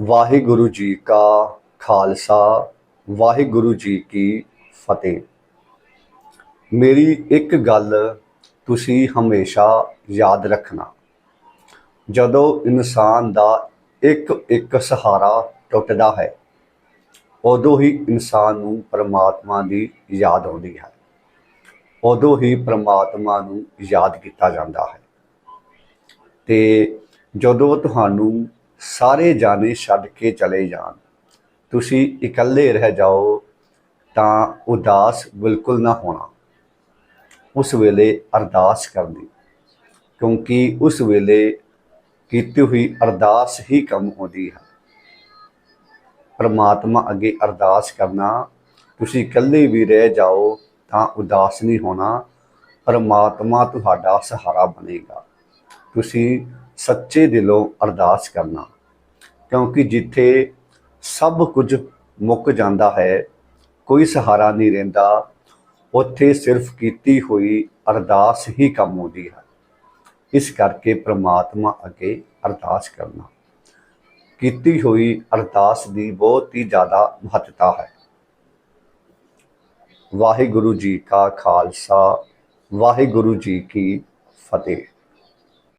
ਵਾਹਿਗੁਰੂ ਜੀ ਕਾ ਖਾਲਸਾ, ਵਾਹਿਗੁਰੂ ਜੀ ਕੀ ਫਤਿਹ। ਮੇਰੀ ਇੱਕ ਗੱਲ ਤੁਸੀਂ ਹਮੇਸ਼ਾ ਯਾਦ ਰੱਖਣਾ। ਜਦੋਂ ਇਨਸਾਨ ਦਾ ਇੱਕ ਇੱਕ ਸਹਾਰਾ ਟੁੱਟਦਾ ਹੈ, ਉਦੋਂ ਹੀ ਇਨਸਾਨ ਨੂੰ ਪਰਮਾਤਮਾ ਦੀ ਯਾਦ ਆਉਂਦੀ ਹੈ। ਉਦੋਂ ਹੀ ਪਰਮਾਤਮਾ ਨੂੰ ਯਾਦ ਕੀਤਾ ਜਾਂਦਾ ਹੈ। ਤੇ ਜਦੋਂ ਤੁਹਾਨੂੰ ਸਾਰੇ ਜਾਣੇ ਛੱਡ ਕੇ ਚਲੇ ਜਾਣ। ਤੁਸੀਂ ਇਕੱਲੇ ਰਹਿ ਜਾਓ ਤਾਂ ਉਦਾਸ ਬਿਲਕੁਲ ਨਾ ਹੋਣਾ। ਉਸ ਵੇਲੇ ਅਰਦਾਸ ਕਰਨੀ, ਕਿਉਂਕਿ ਉਸ ਵੇਲੇ ਕੀਤੀ ਹੋਈ ਅਰਦਾਸ ਹੀ ਕੰਮ ਹੁੰਦੀ ਹੈ। ਪਰਮਾਤਮਾ ਅੱਗੇ ਅਰਦਾਸ ਕਰਨਾ, ਤੁਸੀਂ ਇਕੱਲੇ ਵੀ ਰਹਿ ਜਾਓ ਤਾਂ ਉਦਾਸ ਨਹੀਂ ਹੋਣਾ, ਪਰਮਾਤਮਾ ਤੁਹਾਡਾ ਸਹਾਰਾ ਬਣੇਗਾ। ਤੁਸੀਂ ਸੱਚੇ ਦਿਲੋਂ ਅਰਦਾਸ ਕਰਨਾ। ਕਿਉਂਕਿ ਜਿੱਥੇ ਸਭ ਕੁਝ ਮੁੱਕ ਜਾਂਦਾ ਹੈ, ਕੋਈ ਸਹਾਰਾ ਨਹੀਂ ਰਹਿੰਦਾ, ਉੱਥੇ ਸਿਰਫ ਕੀਤੀ ਹੋਈ ਅਰਦਾਸ ਹੀ ਕੰਮ ਆਉਂਦੀ ਹੈ। ਇਸ ਕਰਕੇ ਪ੍ਰਮਾਤਮਾ ਅੱਗੇ ਅਰਦਾਸ ਕਰਨਾ। ਕੀਤੀ ਹੋਈ ਅਰਦਾਸ ਦੀ ਬਹੁਤ ਹੀ ਜ਼ਿਆਦਾ ਮਹੱਤਤਾ ਹੈ। ਵਾਹਿਗੁਰੂ ਜੀ ਕਾ ਖਾਲਸਾ, ਵਾਹਿਗੁਰੂ ਜੀ ਕੀ ਫਤਿਹ।